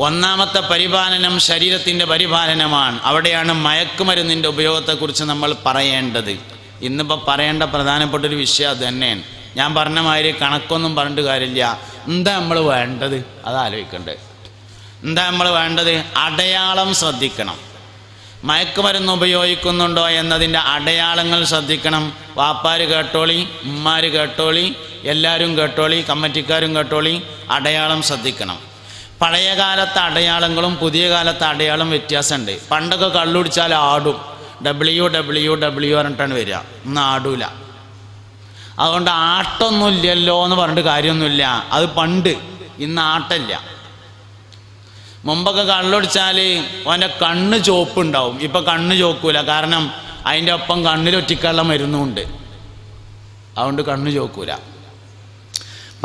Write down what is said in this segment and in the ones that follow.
ഒന്നാമത്തെ പരിപാലനം ശരീരത്തിന്റെ പരിപാലനമാണ്. അവിടെയാണ് മയക്കുമരുന്നിന്റെ ഉപയോഗത്തെക്കുറിച്ച് നമ്മൾ പറയേണ്ടത്. ഇന്നിപ്പോൾ പറയേണ്ട പ്രധാനപ്പെട്ട ഒരു വിഷയം അത് തന്നെയാണ്. ഞാൻ പറഞ്ഞ മാതിരി കണക്കൊന്നും പറഞ്ഞിട്ട് കാര്യമില്ല. എന്താ നമ്മൾ വേണ്ടത്? അത് ആലോചിക്കണ്ടേ. എന്താ നമ്മൾ വേണ്ടത്? അടയാളം ശ്രദ്ധിക്കണം. മയക്കുമരുന്ന് ഉപയോഗിക്കുന്നുണ്ടോ എന്നതിന്റെ അടയാളങ്ങൾ ശ്രദ്ധിക്കണം. വാപ്പാർ കേട്ടോളി ഉമ്മാർ കേട്ടോളി എല്ലാവരും കേട്ടോളി കമ്മിറ്റിക്കാരും കേട്ടോളി അടയാളം ശ്രദ്ധിക്കണം. പഴയ കാലത്തെ അടയാളങ്ങളും പുതിയ കാലത്തെ അടയാളം വ്യത്യാസമുണ്ട്. പണ്ടൊക്കെ കള്ളുടിച്ചാൽ ആടും. ഡബ്ല്യു ഡബ്ല്യു ഡബ്ല്യു പറഞ്ഞിട്ടാണ് വരിക. ഇന്ന് ആടൂല. അതുകൊണ്ട് ആട്ടൊന്നുമില്ലല്ലോ എന്ന് പറഞ്ഞിട്ട് കാര്യമൊന്നുമില്ല. അത് പണ്ട്. ഇന്ന് ആട്ടല്ല മുമ്പൊക്കെ കള്ളൊടിച്ചാൽ അവന്റെ കണ്ണ് ചോപ്പുണ്ടാവും ഇപ്പം കണ്ണ് ചോക്കൂല കാരണം അതിന്റെ ഒപ്പം കണ്ണിലൊറ്റിക്കുള്ള മരുന്നുമുണ്ട്. അതുകൊണ്ട് കണ്ണ് ചോക്കൂല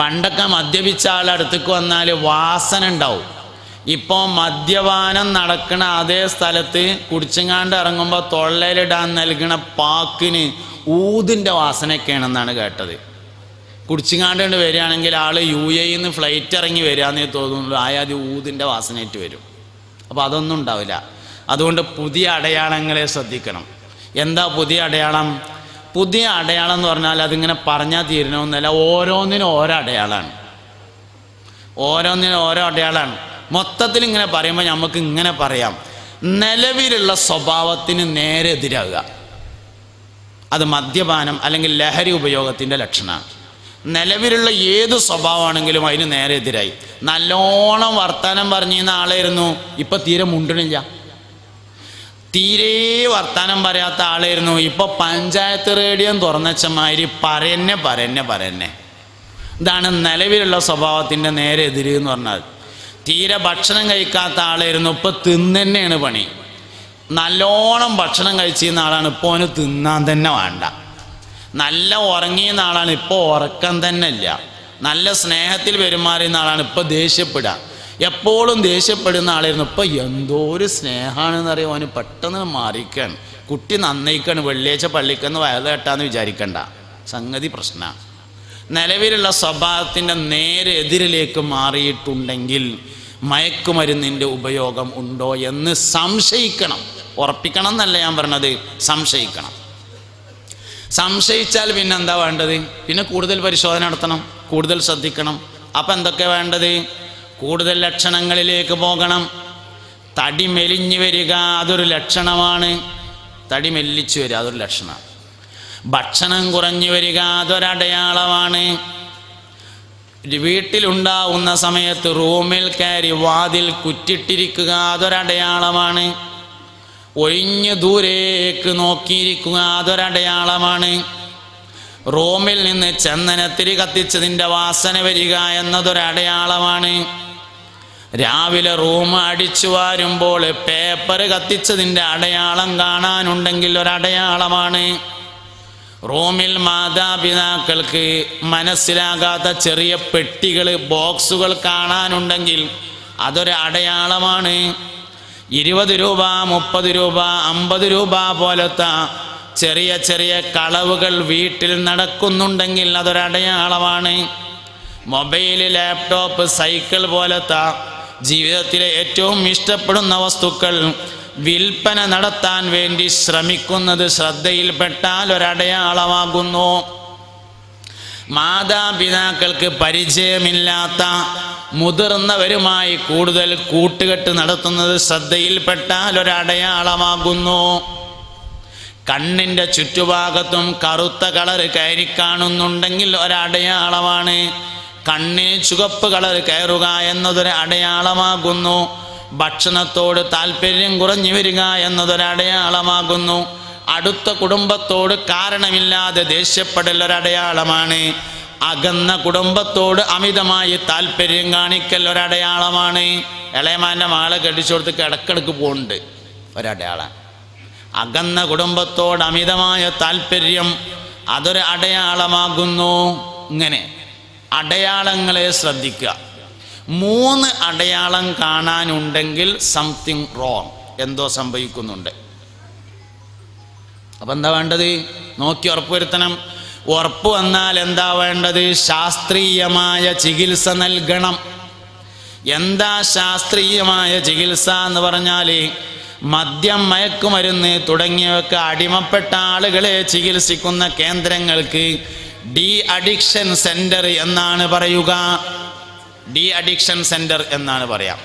പണ്ടൊക്കെ മദ്യപിച്ച ആളടുത്തേക്ക് വന്നാൽ വാസന ഉണ്ടാവും ഇപ്പോൾ മദ്യപാനം നടക്കുന്ന അതേ സ്ഥലത്ത് കുടിച്ചങ്ങാണ്ട് ഇറങ്ങുമ്പോൾ തൊള്ളയിലിടാൻ നൽകുന്ന പാക്കിന് ഊതിന്റെ വാസനയൊക്കെയാണെന്നാണ് കേട്ടത്. കുടിച്ചങ്ങാണ്ട് കൊണ്ട് വരികയാണെങ്കിൽ ആൾ യു എയിൽ നിന്ന് ഫ്ലൈറ്റ് ഇറങ്ങി വരികയെന്നേ തോന്നുള്ളൂ ആയാതി ഊതിന്റെ വാസനയായിട്ട് വരും. അപ്പോൾ അതൊന്നും ഉണ്ടാവില്ല. അതുകൊണ്ട് പുതിയ അടയാളങ്ങളെ ശ്രദ്ധിക്കണം. എന്താ പുതിയ അടയാളം? പുതിയ അടയാളം എന്ന് പറഞ്ഞാൽ അതിങ്ങനെ പറഞ്ഞാൽ തീരണമെന്നല്ല ഓരോന്നിനും ഓരോ അടയാളമാണ് ഓരോന്നിനും ഓരോ അടയാളമാണ് മൊത്തത്തിൽ ഇങ്ങനെ പറയുമ്പോൾ നമുക്ക് ഇങ്ങനെ പറയാം. നിലവിലുള്ള സ്വഭാവത്തിന് നേരെ എതിരാകുക. അത് മദ്യപാനം അല്ലെങ്കിൽ ലഹരി ഉപയോഗത്തിന്റെ ലക്ഷണമാണ്. നിലവിലുള്ള ഏത് സ്വഭാവമാണെങ്കിലും അതിന് നേരെ എതിരായി. നല്ലോണം വർത്തമാനം പറഞ്ഞിരുന്ന ആളായിരുന്നു. ഇപ്പം തീരെ മുണ്ടണില്ല. തീരെ വർത്താനം പറയാത്ത ആളായിരുന്നു. ഇപ്പൊ പഞ്ചായത്ത് റേഡിയോ തുറന്നച്ചമാതിരി പറയന്നെ പറയന്നെ പറയന്നെ. ഇതാണ് നിലവിലുള്ള സ്വഭാവത്തിന്റെ നേരെ എതിര് എന്ന് പറഞ്ഞാൽ. തീരെ ഭക്ഷണം കഴിക്കാത്ത ആളായിരുന്നു. ഇപ്പൊ തിന്നന്നെയാണ് പണി. നല്ലോണം ഭക്ഷണം കഴിച്ചിരുന്ന ആളാണ്. ഇപ്പോൾ അവന് തിന്നാൻ തന്നെ വേണ്ട. നല്ല ഉറങ്ങിയെന്ന ആളാണ്. ഇപ്പോൾ ഉറക്കം തന്നെ ഇല്ല. നല്ല സ്നേഹത്തിൽ പെരുമാറിയുന്ന ആളാണ്. ഇപ്പോൾ ദേഷ്യപ്പെടുക. എപ്പോഴും ദേഷ്യപ്പെടുന്ന ആളായിരുന്നു. ഇപ്പം എന്തോ ഒരു സ്നേഹമാണെന്ന് അറിയാം അവന് പെട്ടെന്ന് മാറിക്കാണ് കുട്ടി നന്നായിക്കാണ്. വെള്ളിയാഴ്ച പള്ളിക്കെന്ന് വയലേട്ടാന്ന് കെട്ടാന്ന് വിചാരിക്കണ്ട. സംഗതി പ്രശ്നമാണ് നിലവിലുള്ള സ്വഭാവത്തിന്റെ നേരെ എതിരിലേക്ക് മാറിയിട്ടുണ്ടെങ്കിൽ മയക്കുമരുന്നിന്റെ ഉപയോഗം ഉണ്ടോ എന്ന് സംശയിക്കണം. ഉറപ്പിക്കണം എന്നല്ല ഞാൻ പറഞ്ഞത്. സംശയിക്കണം. സംശയിച്ചാൽ പിന്നെ എന്താ വേണ്ടത്? പിന്നെ കൂടുതൽ പരിശോധന നടത്തണം. കൂടുതൽ ശ്രദ്ധിക്കണം. അപ്പം എന്തൊക്കെ വേണ്ടത്? കൂടുതൽ ലക്ഷണങ്ങളിലേക്ക് പോകണം. തടി മെലിഞ്ഞു വരിക അതൊരു ലക്ഷണമാണ്. തടി മെല്ലിച്ചു വരിക അതൊരു ലക്ഷണമാണ്. ഭക്ഷണം കുറഞ്ഞു വരിക അതൊരടയാളമാണ്. വീട്ടിലുണ്ടാവുന്ന സമയത്ത് റൂമിൽ കയറി വാതിൽ കുറ്റിട്ടിരിക്കുക അതൊരടയാളമാണ്. ഒഴിഞ്ഞു ദൂരേക്ക് നോക്കിയിരിക്കുക അതൊരടയാളമാണ്. റൂമിൽ നിന്ന് ചന്ദനത്തിരി കത്തിച്ചതിന്റെ വാസന വരിക എന്നതൊരടയാളമാണ്. രാവിലെ റൂം അടിച്ചു വാരുമ്പോൾ പേപ്പർ കത്തിച്ചതിന്റെ അടയാളം കാണാനുണ്ടെങ്കിൽ ഒരടയാളമാണ്. റൂമിൽ മാതാപിതാക്കൾക്ക് മനസ്സിലാകാത്ത ചെറിയ പെട്ടികൾ ബോക്സുകൾ കാണാനുണ്ടെങ്കിൽ അതൊരു അടയാളമാണ്. ഇരുപത് രൂപ മുപ്പത് രൂപ അമ്പത് രൂപ പോലത്തെ ചെറിയ ചെറിയ കളവുകൾ വീട്ടിൽ നടക്കുന്നുണ്ടെങ്കിൽ അതൊരടയാളമാണ് മൊബൈൽ ലാപ്ടോപ്പ് സൈക്കിൾ പോലത്തെ ജീവിതത്തിലെ ഏറ്റവും ഇഷ്ടപ്പെടുന്ന വസ്തുക്കൾ വിൽപ്പന നടത്താൻ വേണ്ടി ശ്രമിക്കുന്നത് ശ്രദ്ധയിൽപ്പെട്ടാൽ ഒരടയാളമാകുന്നു. മാതാപിതാക്കൾക്ക് പരിചയമില്ലാത്ത മുതിർന്നവരുമായി കൂടുതൽ കൂട്ടുകെട്ട് നടത്തുന്നത് ശ്രദ്ധയിൽപ്പെട്ടാൽ ഒരടയാളമാകുന്നു. കണ്ണിന്റെ ചുറ്റുഭാഗത്തും കറുത്ത കളർ കയറി കാണുന്നുണ്ടെങ്കിൽ ഒരടയാളമാണ്. കണ്ണിന് ചുവപ്പ് കളർ കയറുക എന്നതൊരു അടയാളമാകുന്നു. ഭക്ഷണത്തോട് താല്പര്യം കുറഞ്ഞു വരിക എന്നതൊരു അടയാളമാകുന്നു. അടുത്ത കുടുംബത്തോട് കാരണമില്ലാതെ ദേഷ്യപ്പെടൽ ഒരടയാളമാണ് അകന്ന കുടുംബത്തോട് അമിതമായി താല്പര്യം കാണിക്കൽ ഒരടയാളമാണ് ഇളയമാന്റെ മാളെ കടിച്ചു കൊടുത്ത് കിടക്കിടക്ക് പോകുന്നുണ്ട് ഒരടയാളം അകന്ന കുടുംബത്തോട് അമിതമായ താല്പര്യം അതൊരു അടയാളമാകുന്നു. ഇങ്ങനെ. അടയാളങ്ങളെ ശ്രദ്ധിക്കുക. മൂന്ന് അടയാളം കാണാനുണ്ടെങ്കിൽ സംതിങ് റോങ് എന്തോ സംഭവിക്കുന്നുണ്ട്. അപ്പം എന്താ വേണ്ടത്? നോക്കി ഉറപ്പുവരുത്തണം. ഉറപ്പ് വന്നാൽ എന്താ വേണ്ടത്? ശാസ്ത്രീയമായ ചികിത്സ നൽകണം. എന്താ ശാസ്ത്രീയമായ ചികിത്സ എന്ന് പറഞ്ഞാൽ മദ്യം മയക്കുമരുന്ന് തുടങ്ങിയവക്ക് അടിമപ്പെട്ട ആളുകളെ ചികിത്സിക്കുന്ന കേന്ദ്രങ്ങൾക്ക് ഡി അഡിക്ഷൻ സെന്റർ എന്നാണ് പറയുക. ഡി അഡിക്ഷൻ സെന്റർ എന്നാണ് പറയാം.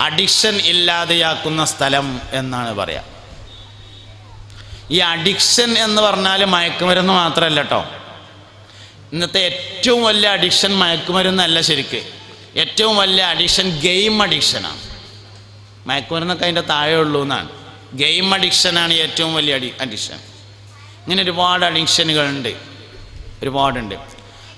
അഡിക്ഷൻ ഇല്ലാതെയാക്കുന്ന സ്ഥലം എന്നാണ് പറയാം. ഈ അഡിക്ഷൻ എന്ന് പറഞ്ഞാൽ മയക്കുമരുന്ന് മാത്രമല്ല കേട്ടോ ഇന്നത്തെ ഏറ്റവും വലിയ അഡിക്ഷൻ മയക്കുമരുന്നല്ല ശരിക്ക്. ഏറ്റവും വലിയ അഡിക്ഷൻ ഗെയിം അഡിക്ഷനാണ്. മയക്കുമരുന്നൊക്കെ അതിന്റെ താഴെ ഉള്ളൂ എന്നാണ്. ഗെയിം അഡിക്ഷനാണ് ഏറ്റവും വലിയ അഡി അഡിക്ഷൻ. ഇങ്ങനെ ഒരുപാട് അഡിക്ഷനുകളുണ്ട്. ഒരുപാടുണ്ട്.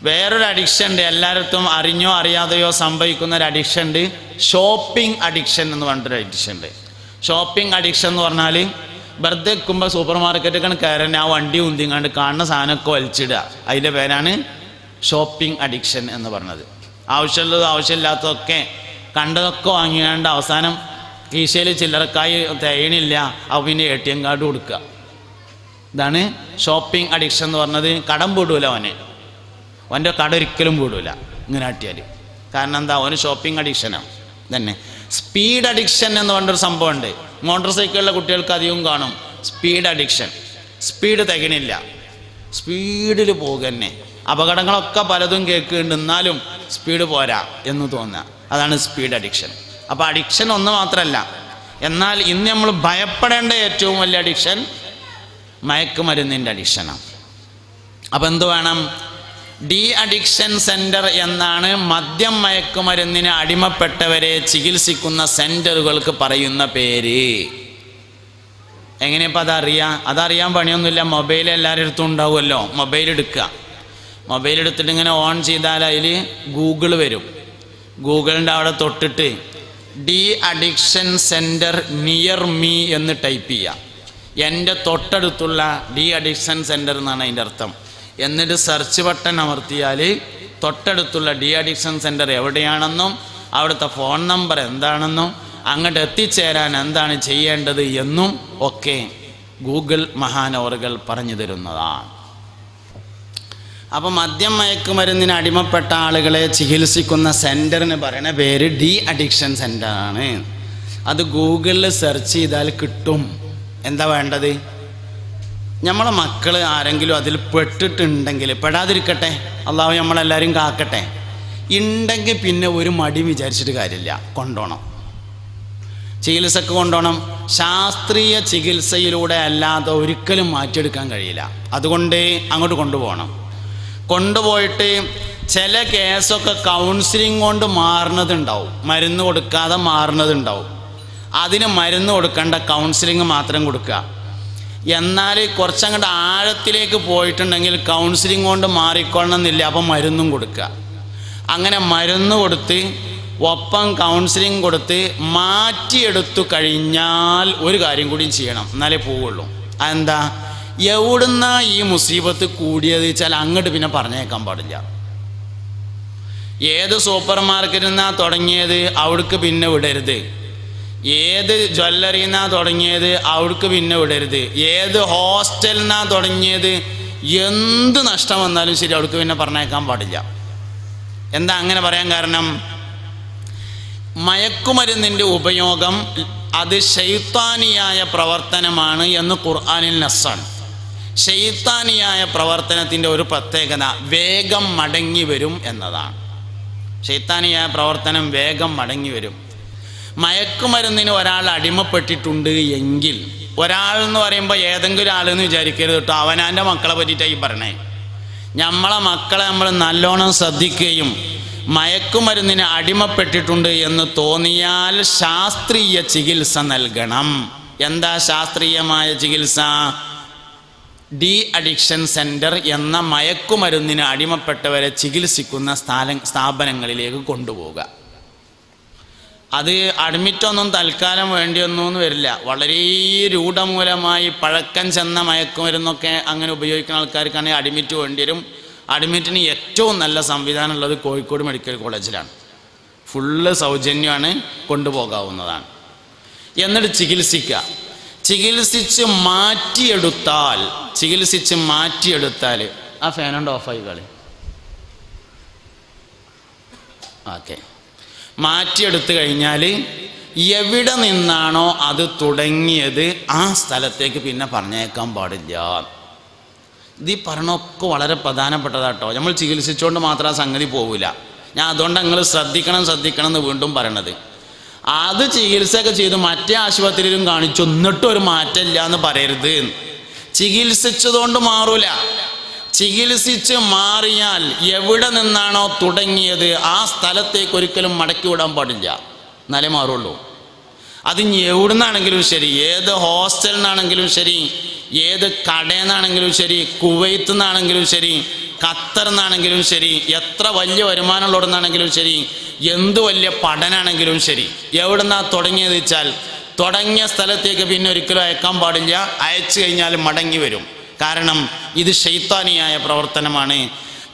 വേറൊരു അഡിക്ഷൻ ഉണ്ട് എല്ലായിടത്തും അറിഞ്ഞോ അറിയാതെയോ സംഭവിക്കുന്ന ഒരു അഡിക്ഷൻ ഉണ്ട് ഷോപ്പിംഗ് അഡിക്ഷൻ എന്ന് പറഞ്ഞിട്ടൊരു അഡിക്ഷൻ ഉണ്ട് ഷോപ്പിംഗ് അഡിക്ഷൻ എന്ന് പറഞ്ഞാൽ വെറുതെ നിൽക്കുമ്പോൾ സൂപ്പർ മാർക്കറ്റൊക്കെ കയറാൻ ആ വണ്ടി ഉന്തിങ്ങാണ്ട് കാണുന്ന സാധനമൊക്കെ വലിച്ചിടുക. അതിന്റെ പേരാണ് ഷോപ്പിംഗ് അഡിക്ഷൻ എന്ന് പറഞ്ഞത്. ആവശ്യമുള്ളത് ആവശ്യമില്ലാത്തതൊക്കെ കണ്ടതൊക്കെ വാങ്ങിയാണ്ട് അവസാനം കീശയിൽ ചില്ലറക്കായി തേയണില്ല. അപ്പോൾ പിന്നെ എ ടി എം കാർഡ് കൊടുക്കുക. ഇതാണ് ഷോപ്പിംഗ് അഡിക്ഷൻ എന്ന് പറഞ്ഞത്. കടം പൂടൂല അവന് അവന്റെ കട ഒരിക്കലും പൂടൂല ഇങ്ങനെ ആട്ടിയാൽ കാരണം എന്താ? അവന് ഷോപ്പിംഗ് അഡിക്ഷനാണ് തന്നെ സ്പീഡ് അഡിക്ഷൻ എന്ന് പറഞ്ഞൊരു സംഭവമുണ്ട്. മോട്ടോർ സൈക്കിളിലെ കുട്ടികൾക്ക് അധികം കാണും. സ്പീഡ് അഡിക്ഷൻ സ്പീഡ് തികണില്ല സ്പീഡിൽ പോകുന്നെ അപകടങ്ങളൊക്കെ പലതും കേൾക്കുന്നുണ്ട്. എന്നാലും സ്പീഡ് പോരാ എന്ന് തോന്നുക. അതാണ് സ്പീഡ് അഡിക്ഷൻ അപ്പോൾ അഡിക്ഷൻ ഒന്ന് മാത്രമല്ല എന്നാൽ ഇന്ന് നമ്മൾ ഭയപ്പെടേണ്ട ഏറ്റവും വലിയ അഡിക്ഷൻ മയക്കുമരുന്നിന്റെ അഡിക്ഷനാണ് അപ്പം എന്ത് വേണം? ഡി അഡിക്ഷൻ സെന്റർ എന്നാണ് മദ്യം മയക്കുമരുന്നിന് അടിമപ്പെട്ടവരെ ചികിത്സിക്കുന്ന സെന്ററുകൾക്ക് പറയുന്ന പേര്. എങ്ങനെയപ്പോൾ അതറിയാം? അതറിയാൻ പണിയൊന്നുമില്ല. മൊബൈൽ എല്ലാവരുടെ അടുത്തും ഉണ്ടാവുമല്ലോ. മൊബൈൽ എടുക്കുക. മൊബൈൽ എടുത്തിട്ട് ഇങ്ങനെ ഓൺ ചെയ്താൽ അതിൽ ഗൂഗിൾ വരും. ഗൂഗിളിന്റെ അവിടെ തൊട്ടിട്ട് de addiction centre near me എന്ന് ടൈപ്പ് ചെയ്യുക. എന്റെ തൊട്ടടുത്തുള്ള ഡി അഡിക്ഷൻ സെന്റർ എന്നാണ് അതിന്റെ അർത്ഥം. എന്നിട്ട് സെർച്ച് ബട്ടൺ അമർത്തിയാൽ തൊട്ടടുത്തുള്ള ഡി അഡിക്ഷൻ സെന്റർ എവിടെയാണെന്നും അവിടുത്തെ ഫോൺ നമ്പർ എന്താണെന്നും അങ്ങോട്ട് എത്തിച്ചേരാൻ എന്താണ് ചെയ്യേണ്ടത് എന്നും ഒക്കെ ഗൂഗിൾ മഹാനവറുകൾ പറഞ്ഞു തരുന്നതാണ്. അപ്പം മദ്യം മയക്കുമരുന്നിന് അടിമപ്പെട്ട ആളുകളെ ചികിത്സിക്കുന്ന സെന്ററിന് പറയുന്ന പേര് ഡി അഡിക്ഷൻ സെന്ററാണ്. അത് ഗൂഗിളിൽ സെർച്ച് ചെയ്താൽ കിട്ടും. എന്താ വേണ്ടത്? നമ്മളെ മക്കൾ ആരെങ്കിലും അതിൽ പെട്ടിട്ടുണ്ടെങ്കിൽ പെടാതിരിക്കട്ടെ. അള്ളാഹു നമ്മളെല്ലാവരും കാക്കട്ടെ. ഉണ്ടെങ്കിൽ പിന്നെ ഒരു മടി വിചാരിച്ചിട്ട് കാര്യമില്ല. കൊണ്ടോണം. ചികിത്സക്ക് കൊണ്ടുപോകണം ശാസ്ത്രീയ ചികിത്സയിലൂടെ അല്ലാതെ ഒരിക്കലും മാറ്റിയെടുക്കാൻ കഴിയില്ല. അതുകൊണ്ട് അങ്ങോട്ട് കൊണ്ടുപോകണം. കൊണ്ടുപോയിട്ട് ചില കേസൊക്കെ കൗൺസിലിംഗ് കൊണ്ട് മാറുന്നതുണ്ടാവും. മരുന്ന് കൊടുക്കാതെ മാറുന്നതുണ്ടാവും. അതിന് മരുന്ന് കൊടുക്കേണ്ട കൗൺസിലിംഗ് മാത്രം കൊടുക്കുക. എന്നാൽ കുറച്ചങ്ങോട്ട് ആഴത്തിലേക്ക് പോയിട്ടുണ്ടെങ്കിൽ കൗൺസിലിംഗ് കൊണ്ട് മാറിക്കൊള്ളണമെന്നില്ല അപ്പം മരുന്നും കൊടുക്കുക. അങ്ങനെ മരുന്ന് കൊടുത്ത് ഒപ്പം കൗൺസിലിംഗ് കൊടുത്ത് മാറ്റിയെടുത്തു കഴിഞ്ഞാൽ ഒരു കാര്യം കൂടിയും ചെയ്യണം. എന്നാലേ പോവുള്ളൂ. അതെന്താ? എവിടുന്ന ഈ മുസീബത്ത് കൂടിയത് വെച്ചാൽ അങ്ങോട്ട് പിന്നെ പറഞ്ഞേക്കാൻ പാടില്ല. ഏത് സൂപ്പർ മാർക്കറ്റിൽ നിന്നാണ് തുടങ്ങിയത് അവിടേക്ക് പിന്നെ വിടരുത്. ഏത് ജ്വല്ലറിന്നാ തുടങ്ങിയത് അവിടേക്ക് പിന്നെ വിടരുത്. ഏത് ഹോസ്റ്റലിനാ തുടങ്ങിയത് എന്ത് നഷ്ടം വന്നാലും ശരി അവിടേക്ക് പിന്നെ പറഞ്ഞേക്കാൻ പാടില്ല. എന്താ അങ്ങനെ പറയാൻ കാരണം? മയക്കുമരുന്നിന്റെ ഉപയോഗം അത് ശൈത്താനിയായ പ്രവർത്തനമാണ് എന്ന് ഖുർആാനിൽ നസ്സാണ്. ശൈത്താനിയായ പ്രവർത്തനത്തിന്റെ ഒരു പ്രത്യേകത വേഗം മടങ്ങി വരും എന്നതാണ്. ശൈത്താനിയായ പ്രവർത്തനം വേഗം മടങ്ങി വരും. മയക്കുമരുന്നിന് ഒരാൾ അടിമപ്പെട്ടിട്ടുണ്ട് എങ്കിൽ ഒരാൾ എന്ന് പറയുമ്പോൾ ഏതെങ്കിലും ആളെന്ന് വിചാരിക്കരുത് കേട്ടോ. അവനാന്റെ മക്കളെ പറ്റിയിട്ടായി പറഞ്ഞേ. നമ്മളെ മക്കളെ നമ്മൾ നല്ലോണം ശ്രദ്ധിക്കുകയും മയക്കുമരുന്നിന് അടിമപ്പെട്ടിട്ടുണ്ട് എന്ന് തോന്നിയാൽ ശാസ്ത്രീയ ചികിത്സ നൽകണം. എന്താ ശാസ്ത്രീയമായ ചികിത്സ? ഡി അഡിക്ഷൻ സെന്റർ എന്ന മയക്കുമരുന്നിന് അടിമപ്പെട്ടവരെ ചികിത്സിക്കുന്ന സ്ഥാപനങ്ങളിലേക്ക് കൊണ്ടുപോവുക. അത് അഡ്മിറ്റൊന്നും തൽക്കാലം വേണ്ടിയൊന്നും വരില്ല. വളരെ രൂഢമൂലമായി പഴക്കം ചെന്ന മയക്കുമരുന്നൊക്കെ അങ്ങനെ ഉപയോഗിക്കുന്ന ആൾക്കാർക്കാണെങ്കിൽ അഡ്മിറ്റ് വേണ്ടി വരും. അഡ്മിറ്റിന് ഏറ്റവും നല്ല സംവിധാനം ഉള്ളത് കോഴിക്കോട് മെഡിക്കൽ കോളേജിലാണ്. ഫുള്ള് സൗജന്യമാണ് കൊണ്ടുപോകാവുന്നതാണ്. എന്നിട്ട് ചികിത്സിക്കുക. ചികിത്സിച്ച് മാറ്റിയെടുത്താൽ ചികിത്സിച്ച് മാറ്റിയെടുത്താൽ ആ ഫാനുണ്ട് ഓഫായി കളി. ഓക്കെ. മാറ്റിയെടുത്തു കഴിഞ്ഞാൽ എവിടെ നിന്നാണോ അത് തുടങ്ങിയത് ആ സ്ഥലത്തേക്ക് പിന്നെ പറഞ്ഞേക്കാൻ പാടില്ല. ഇത് ഈ പറഞ്ഞൊക്കെ വളരെ പ്രധാനപ്പെട്ടതാട്ടോ. നമ്മൾ ചികിത്സിച്ചുകൊണ്ട് മാത്രം ആ സംഗതി പോവില്ല. ഞാൻ അതുകൊണ്ട് നിങ്ങൾ ശ്രദ്ധിക്കണം ശ്രദ്ധിക്കണം എന്ന് വീണ്ടും പറയണത്. അത് ചികിത്സയൊക്കെ ചെയ്ത് മറ്റേ ആശുപത്രിയിലും കാണിച്ചു എന്നിട്ടും ഒരു മാറ്റമില്ല എന്ന് പറയരുത്. ചികിത്സിച്ചതുകൊണ്ട് മാറൂല. ചികിത്സിച്ച് മാറിയാൽ എവിടെ നിന്നാണോ തുടങ്ങിയത് ആ സ്ഥലത്തേക്ക് ഒരിക്കലും മടക്കി വിടാൻ പാടില്ല. എന്നാലേ മാറുള്ളൂ. അത് ഇനി എവിടുന്നാണെങ്കിലും ശരി ഏത് ഹോസ്റ്റലിൽ നിന്നാണെങ്കിലും ശരി ഏത് കടയിൽ നിന്നാണെങ്കിലും ശരി കുവൈത്ത് നിന്നാണെങ്കിലും ശരി ഖത്തർ നിന്നാണെങ്കിലും ശരി എത്ര വലിയ വരുമാനമുള്ളവിടുന്നാണെങ്കിലും ശരി എന്ത് വലിയ പഠനമാണെങ്കിലും ശരി എവിടെ നിന്നാണ് തുടങ്ങിയത് വെച്ചാൽ തുടങ്ങിയ സ്ഥലത്തേക്ക് പിന്നെ ഒരിക്കലും അയക്കാൻ പാടില്ല. അയച്ചു കഴിഞ്ഞാൽ മടങ്ങി വരും. കാരണം ഇത് ഷെയ്ത്താനിയായ പ്രവർത്തനമാണ്.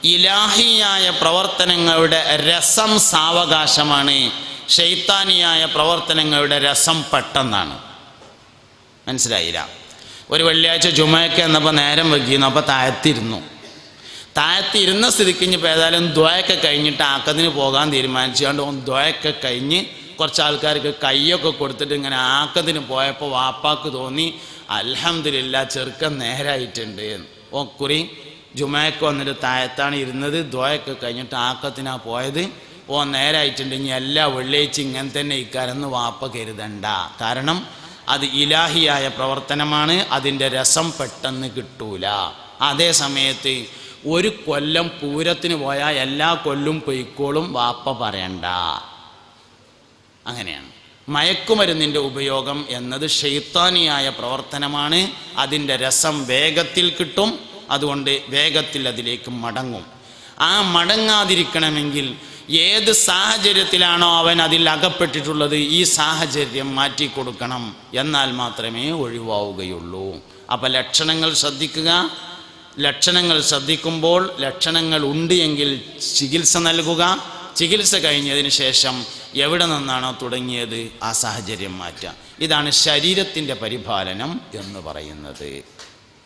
ഇലാഹിയായ പ്രവർത്തനങ്ങളുടെ രസം സാവകാശമാണ്. ഷെയ്ത്താനിയായ പ്രവർത്തനങ്ങളുടെ രസം പെട്ടെന്നാണ്. മനസ്സിലായില്ല? ഒരു വെള്ളിയാഴ്ച ചുമയൊക്കെ എന്നപ്പോൾ നേരം വയ്ക്കുന്നു അപ്പോൾ താഴത്തിരുന്നു. താഴത്തിരുന്ന സ്ഥിതിക്ക് ഇനിയിപ്പോൾ ഏതായാലും ദ്വയൊക്കെ കഴിഞ്ഞിട്ട് ആക്കത്തിന് പോകാൻ തീരുമാനിച്ചുകൊണ്ട് ദ്വയൊക്കെ കഴിഞ്ഞ് കുറച്ച് ആൾക്കാർക്ക് കൈയൊക്കെ കൊടുത്തിട്ട് ഇങ്ങനെ ആക്കത്തിന് പോയപ്പോൾ വാപ്പാക്ക് തോന്നി അൽഹംദുലില്ല ചെറുക്കൻ നേരായിട്ടുണ്ട് എന്ന്. ഓ കുറി ജുമയൊക്കെ വന്നിട്ട് താഴത്താണ് ഇരുന്നത്. ദ്വയൊക്കെ കഴിഞ്ഞിട്ട് ആക്കത്തിനാ പോയത്. ഓ നേരായിട്ടുണ്ട്. ഇനി എല്ലാ വെള്ളിയാഴ്ച ഇങ്ങനെ തന്നെ ഇക്കാരെന്ന് വാപ്പ കരുതണ്ട. കാരണം അത് ഇലാഹിയായ പ്രവർത്തനമാണ്. അതിന്റെ രസം പെട്ടെന്ന് കിട്ടൂല. അതേ സമയത്ത് ഒരു കൊല്ലം പൂരത്തിന് പോയാൽ എല്ലാ കൊല്ലും പൊയ്ക്കോളും വാപ്പ പറയണ്ട. അങ്ങനെയാണ്. മയക്കുമരുന്നിന്റെ ഉപയോഗം എന്നത് ഷെയ്ത്താനിയായ പ്രവർത്തനമാണ്. അതിന്റെ രസം വേഗത്തിൽ കിട്ടും. അതുകൊണ്ട് വേഗത്തിൽ അതിലേക്ക് മടങ്ങും. ആ മടങ്ങാതിരിക്കണമെങ്കിൽ ഏത് സാഹചര്യത്തിലാണോ അവൻ അതിൽ അകപ്പെട്ടിട്ടുള്ളത് ഈ സാഹചര്യം മാറ്റിക്കൊടുക്കണം എന്നാൽ മാത്രമേ ഒഴിവാവുകയുള്ളൂ. അപ്പം ലക്ഷണങ്ങൾ ശ്രദ്ധിക്കുക. ലക്ഷണങ്ങൾ ശ്രദ്ധിക്കുമ്പോൾ ലക്ഷണങ്ങൾ ഉണ്ട് എങ്കിൽ ചികിത്സ നൽകുക. ചികിത്സ കഴിഞ്ഞതിന് ശേഷം എവിടെ നിന്നാണോ തുടങ്ങിയത്? ആ സാഹചര്യം മാറ്റുക ഇതാണ് ശരീരത്തിന്റെ പരിപാലനം എന്ന് പറയുന്നത്.